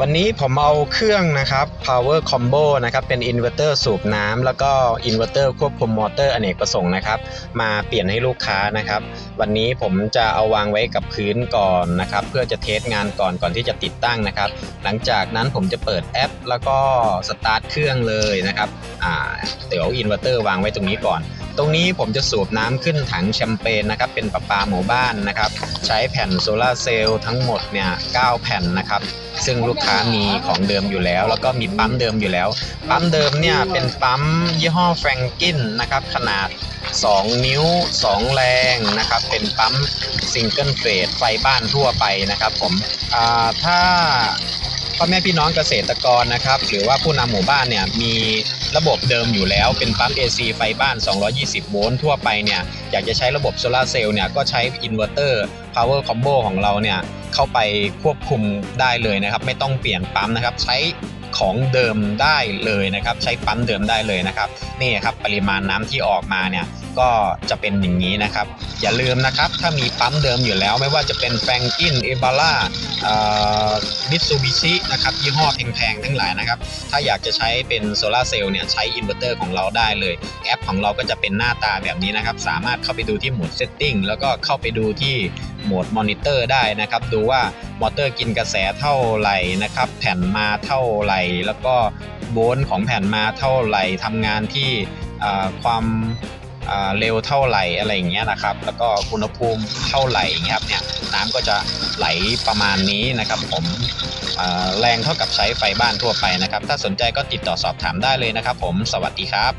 วันนี้ผมเอาเครื่องนะครับ power combo นะครับเป็นอินเวอร์เตอร์สูบน้ำแล้วก็อินเวอร์เตอร์ควบคุมมอเตอร์อเนกประสงค์นะครับ มาเปลี่ยนให้ลูกค้านะครับ วันนี้ผมจะเอาวางไว้กับพื้นก่อนนะครับ เพื่อจะเทสงานก่อนก่อนที่จะติดตั้งนะครับ หลังจากนั้นผมจะเปิดแอป แล้วก็สตาร์ทเครื่องเลยนะครับอ่าเดี๋ยวอินเวอร์เตอร์วางไว้ตรงนี้ก่อน ตรงนี้ผมจะสูบน้ำขึ้นถังแชมเปญนะครับ เป็นประปาหมู่บ้านนะครับ ใช้แผ่นโซลาร์เซลล์ทั้งหมดเนี่ย9แผ่นนะครับ ซึ่งลูกค้ามีของเดิมอยู่แล้ว แล้วก็มีปั๊มเดิมอยู่แล้ว ปั๊มเดิมเนี่ยเป็นปั๊มยี่ห้อแฟรงกินนะครับ ขนาด 2 นิ้ว 2 แรงนะครับ เป็นปั๊มซิงเกิลเฟสไฟบ้านทั่วไปนะครับผมถ้าพ่อแม่พี่น้องเกษตรกรนะครับ หรือว่าผู้นำหมู่บ้านเนี่ยมี ระบบเดิมอยู่แล้วเป็นปั๊ม AC ไฟบ้าน 220 โวลต์ทั่วไปเนี่ยอยากจะใช้ระบบโซลาเซลล์เนี่ยก็ใช้อินเวอร์เตอร์ power combo ของเราเนี่ยเข้าไปควบคุมได้เลยนะครับไม่ต้องเปลี่ยนปั๊มนะครับใช้ของเดิมได้เลยนะครับ ใช้ปั๊มเดิมได้เลยนะครับ นี่ครับปริมาณน้ำที่ออกมาเนี่ยก็จะเป็นอย่างนี้นะครับ อย่าลืมนะครับถ้ามีปั๊มเดิมอยู่แล้ว ไม่ว่าจะเป็นแฟรงกินเอบาร่า มิตซูบิชินะครับยี่ห้อแพงๆทั้งหลายนะครับ ถ้าอยากจะใช้เป็นโซลาเซลล์เนี่ยใช้อินเวอร์เตอร์ของเราได้เลย แอปของเราก็จะเป็นหน้าตาแบบนี้นะครับ สามารถเข้าไปดูที่โหมด Setting แล้วก็เข้าไปดูที่โหมดมอนิเตอร์ได้นะครับ ดูว่ามอเตอร์กินกระแสเท่าไหร่นะครับ แผ่นมาเท่าไหร่ แล้วก็โวลต์ของแผ่นมาเท่าไหร่ทำงานที่ความ เร็วเท่าไหร่อะไรอย่างเงี้ยนะครับ แล้วก็อุณหภูมิเท่าไหร่อย่างเงี้ยครับเนี่ยน้ำก็จะไหลประมาณนี้นะครับ ผมแรงเท่ากับใช้ไฟบ้านทั่วไปนะครับ ถ้าสนใจก็ติดต่อสอบถามได้เลยนะครับ ผมสวัสดีครับ